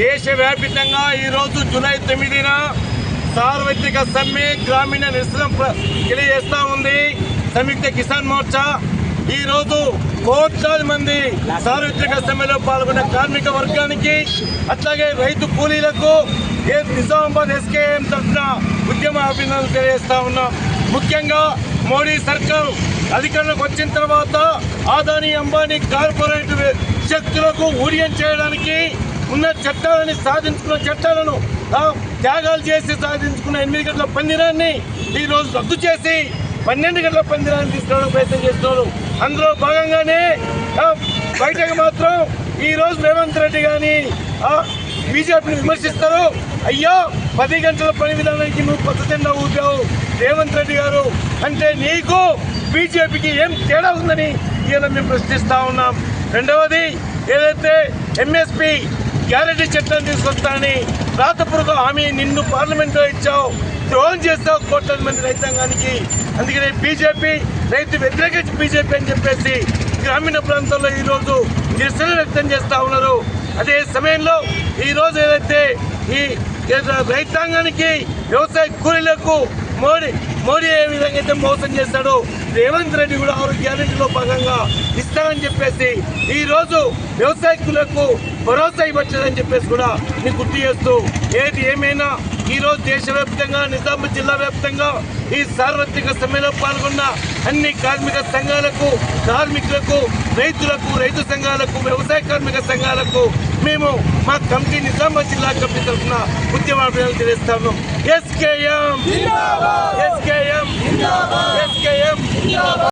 దేశవ్యాపితంగా ఈరోజు జూలై తొమ్మిదిన సార్వత్రిక సమ్మె గ్రామీణ నిరసన తెలియజేస్తూ ఉంది. సంయుక్త కిసాన్ మోర్చా ఈరోజు కోట్లాది మంది సార్వత్రిక సమ్మెలో పాల్గొన్న కార్మిక వర్గానికి అట్లాగే రైతు కూలీలకు ఏ నిజామాబాద్ ఎస్కేఎం తరఫున ఉద్యమ అభినందనలు తెలియజేస్తా ఉన్నాం. ముఖ్యంగా మోడీ సర్కారు అధికారంలోకి వచ్చిన తర్వాత ఆదాని అంబానీ కార్పొరేట్ శక్తులకు ఊర్యం చేయడానికి ఉన్న చట్టాలని సాధించుకున్న చట్టాలను త్యాగాలు చేసి సాధించుకున్న ఎనిమిది గంటల పందిరాన్ని ఈ రోజు రద్దు చేసి పన్నెండు గంటల పందిరాన్ని తీసుకురావడం ప్రయత్నం చేస్తున్నారు. అందులో భాగంగానే బయటకు మాత్రం ఈరోజు రేవంత్ రెడ్డి కానీ బీజేపీని విమర్శిస్తారు. అయ్యో పది గంటల పని విధానానికి నువ్వు కొత్త జెండా ఊపావు రేవంత్ రెడ్డి గారు. అంటే నీకు బీజేపీకి ఏం తేడా ఉందని ఈయన మేము ప్రశ్నిస్తూ ఉన్నాం. రెండవది ఏదైతే ఎంఎస్పి గ్యారంటీ చట్టం తీసుకొస్తానని రాతపూర్వక హామీ నిన్ను పార్లమెంట్లో ఇచ్చావు. ద్రోహం చేస్తావు కోట్లాది మంది రైతాంగానికి. అందుకనే బీజేపీ రైతు వ్యతిరేక బీజేపీ అని చెప్పేసి గ్రామీణ ప్రాంతాల్లో ఈరోజు నిరసన వ్యక్తం చేస్తూ ఉన్నారు. అదే సమయంలో ఈరోజు ఏదైతే ఈ రైతాంగానికి వ్యవసాయ కూలీలకు మోడీ మోడీ ఏ విధంగా అయితే మోసం చేస్తాడో రేవంత్ రెడ్డి కూడా ఆరు గ్యారెంటీలో భాగంగా ఇస్తానని చెప్పేసి ఈరోజు వ్యవసాయకులకు భరోసా ఇవ్వచ్చని చెప్పేసి కూడా మీకు గుర్తు చేస్తూ ఏది ఏమైనా ఈరోజు దేశవ్యాప్తంగా నిజామాబాద్ జిల్లా వ్యాప్తంగా ఈ సార్వత్రిక సమ్మెలో పాల్గొన్న అన్ని కార్మిక సంఘాలకు కార్మికులకు రైతులకు రైతు సంఘాలకు వ్యవసాయ కార్మిక సంఘాలకు మేము మా కమిటీ నిజామాబాద్ జిల్లా కమిటీ తరఫున ఉద్యమాభియాలు తెలియస్తాము ఎస్కేఎం